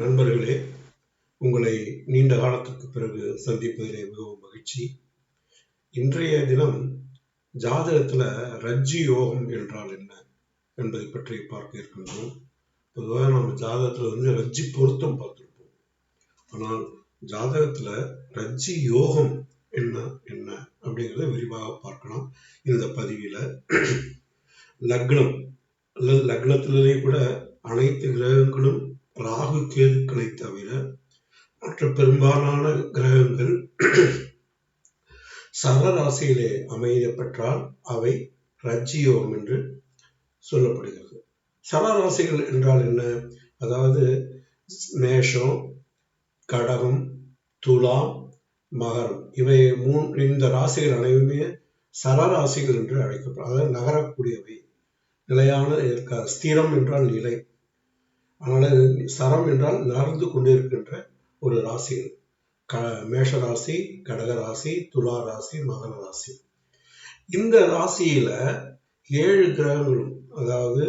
நண்பர்களே உங்களை நீண்ட காலத்துக்கு பிறகு சந்திப்பதிலே மிகவும் மகிழ்ச்சி. இன்றைய தினம் ஜாதகத்துல ரஜ்ஜி யோகம் என்றால் என்ன என்பதை பற்றி பார்க்க இருக்கின்றோம். பொதுவாக நம்ம ஜாதகத்துல வந்து ரஜ்ஜி பொருத்தம் பார்த்திருப்போம். ஆனால் ஜாதகத்துல ரஜ்ஜி யோகம் என்ன என்ன அப்படிங்கிறத விரிவாக பார்க்கலாம். இந்த பதிவில் லக்னம் அல்லது லக்னத்திலேயே கூட அனைத்து கிரகங்களும் ராகு கேதுக்களை தவிர மற்ற பெரும்பாலான கிரகங்கள் சரராசியிலே அமைய பெற்றால் அவை ரஜ்ஜியோகம் என்று சொல்லப்படுகிறது. சரராசிகள் என்றால் என்ன? அதாவது மேஷம் கடகம் துலாம் மகரம். இவை மூன்று இந்த ராசிகள் அனைவுமே சரராசிகள் என்று அழைக்கப்படும். அதாவது நகரக்கூடியவை. நிலையான இருக்காது ஸ்திரம் என்றால் நிலை. அதனால் சரம் என்றால் நகர்ந்து கொண்டிருக்கின்ற ஒரு ராசிகள் க மேஷ ராசி கடக ராசி துலா ராசி மகர ராசி. இந்த ராசியில ஏழு கிரகங்களும் அதாவது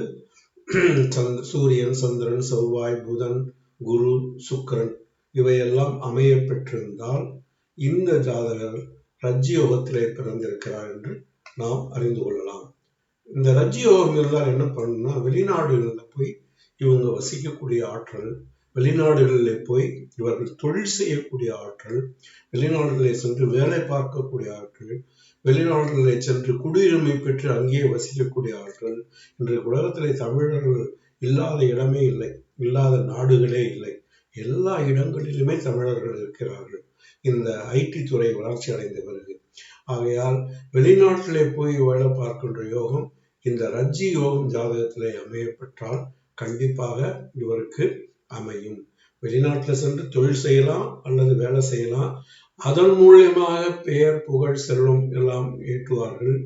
சந்த் சூரியன் சந்திரன் செவ்வாய் புதன் குரு சுக்கரன் இவையெல்லாம் அமைய பெற்றிருந்தால் இந்த ஜாதகர் ரஜ்ஜி யோகத்திலே பிறந்திருக்கிறார் என்று நாம் அறிந்து கொள்ளலாம். இந்த ரஜ்யோகம் இருந்தால் என்ன பண்ணணும்னா வெளிநாடுகளில் போய் இவங்க வசிக்கக்கூடிய ஆற்றல் வெளிநாடுகளில் போய் இவர்கள் தொழில் செய்யக்கூடிய ஆற்றல் வெளிநாடுகளில் சென்று வேலை பார்க்கக்கூடிய ஆற்றல் வெளிநாடுகளில் சென்று குடியுரிமை பெற்று அங்கேயே வசிக்கக்கூடிய ஆற்றல். இன்றைய உலகத்திலே தமிழர்கள் இல்லாத இடமே இல்லை இல்லாத நாடுகளே இல்லை. எல்லா இடங்களிலுமே தமிழர்கள் இருக்கிறார்கள். இந்த ஐடி துறை வளர்ச்சி அடைந்த பிறகு. ஆகையால் வெளிநாட்டிலே போய் வேலை பார்க்கின்ற யோகம் இந்த ரஜ்ஜி யோகம் ஜாதகத்திலே அமையப்பெற்றால் கண்டிப்பாக இவருக்கு அமையும். வெளிநாட்டில் சென்று தொழில் செய்யலாம் அல்லது வேலை செய்யலாம். அதன் மூலியமாக பெயர் புகழ் செல்வம் எல்லாம் ஏற்றுவார்கள்.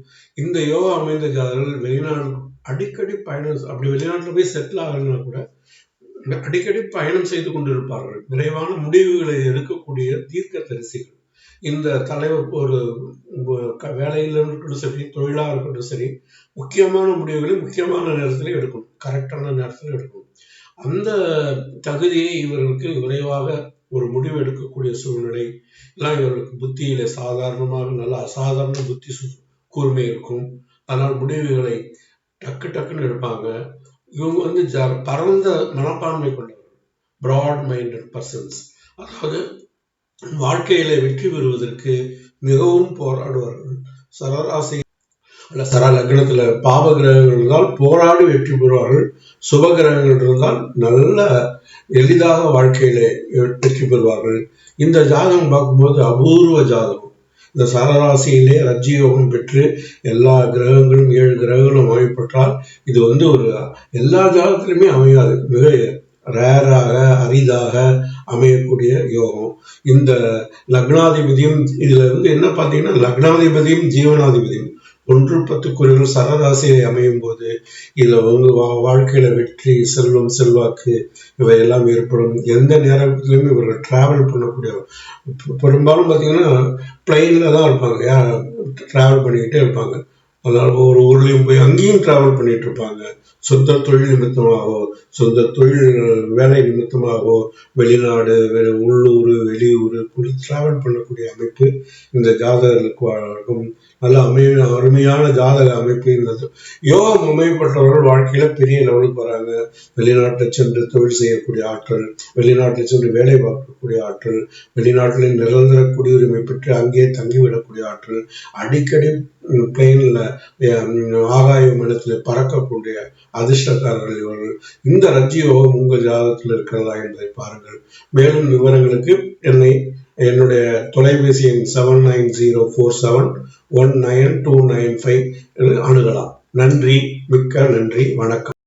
இந்த யோகா அமைந்த ஜாதகர்கள் வெளிநாடு அடிக்கடி பயணம் அப்படி வெளிநாட்டில் போய் செட்டில் ஆகணும்னா கூட அடிக்கடி பயணம் செய்து கொண்டிருப்பார்கள். விரைவான முடிவுகளை எடுக்கக்கூடிய தீர்க்க தரிசிகள் இந்த தலைவர் ஒரு வேலையில் இருக்கட்டும் சரி தொழிலாக இருக்கட்டும் சரி முக்கியமான முடிவுகளை முக்கியமான நேரத்தில் எடுக்கும் கரெக்டான நேரத்தில் எடுக்கும் அந்த தகுதியை இவர்களுக்கு விரைவாக ஒரு முடிவு எடுக்கக்கூடிய சூழ்நிலை எல்லாம் இவர்களுக்கு புத்தியில சாதாரணமாக நல்ல அசாதாரண புத்தி கூர்மை இருக்கும். அதனால் முடிவுகளை டக்கு டக்குன்னு எடுப்பாங்க. இவங்க வந்து ஜ பரந்த மனப்பான்மை கொண்டவர்கள். ப்ராட் மைண்டட் பர்சன்ஸ் அதாவது வாழ்க்கையில வெற்றி பெறுவதற்கு மிகவும் போராடுவார்கள். சரராசி அல்ல சர லக்னத்துல பாவ கிரகங்கள் இருந்தால் போராடி வெற்றி பெறுவார்கள். சுப கிரகங்கள் இருந்தால் நல்ல எளிதாக வாழ்க்கையில வெற்றி பெறுவார்கள். இந்த ஜாதகம் பார்க்கும்போது அபூர்வ ஜாதகம். இந்த சரராசியிலே ரஜ்ஜியோகம் பெற்று எல்லா கிரகங்களும் ஏழு கிரகங்களும் அமைப்பட்டால் இது வந்து ஒரு எல்லா ஜாதகத்திலுமே அமையாது. மிக ரேராக அரிதாக அமையக்கூடிய யோகம். இந்த லக்னாதிபதியும் இதுல வந்து என்ன பார்த்தீங்கன்னா லக்னாதிபதியும் ஜீவனாதிபதியும் ஒன்று பத்து குறிகள் சரராசியை அமையும் போது இதுல உங்க வாழ்க்கையில வெற்றி செல்வம் செல்வாக்கு இவையெல்லாம் ஏற்படும். எந்த நேரத்திலுமே இவர்கள் டிராவல் பண்ணக்கூடிய பெரும்பாலும் பார்த்தீங்கன்னா பிளைன்ல தான் இருப்பாங்க. டிராவல் பண்ணிக்கிட்டே இருப்பாங்க. அதாவது ஒரு ஊர்லேயும் போய் அங்கேயும் டிராவல் பண்ணிட்டு இருப்பாங்க. சொந்த தொழில் நிமித்தமாகவோ சொந்த தொழில் வேலை நிமித்தமாகவோ வெளிநாடு உள்ளூர் வெளியூர் கூட டிராவல் பண்ணக்கூடிய அமைப்பு இந்த ஜாதகர்களுக்கு நல்ல அமைய அருமையான ஜாதக அமைப்பு இருந்தது யோகம் அமைப்பட்டவர்கள் வாழ்க்கையில பெரிய லெவலுக்கு வராங்க. வெளிநாட்டில் சென்று தொழில் செய்யக்கூடிய ஆற்றல் வெளிநாட்டில் சென்று வேலை பார்க்கக்கூடிய ஆற்றல் வெளிநாட்டில் நிரந்தர குடியுரிமை பெற்று அங்கேயே தங்கிவிடக்கூடிய ஆற்றல் அடிக்கடி பிளெயின்ல ஆகாய மனத்தில் பறக்கக்கூடிய அதிர்ஷ்டக்காரர்கள் இவர்கள். இந்த ரஜ்ஜியோகம் உங்கள் ஜாதகத்தில் இருக்கிறதா என்பதை பாருங்கள். மேலும் விவரங்களுக்கு என்னை என்னுடைய தொலைபேசி எண் seven nine zero four seven one nine two nine five அணுகலாம். நன்றி மிக்க நன்றி வணக்கம்.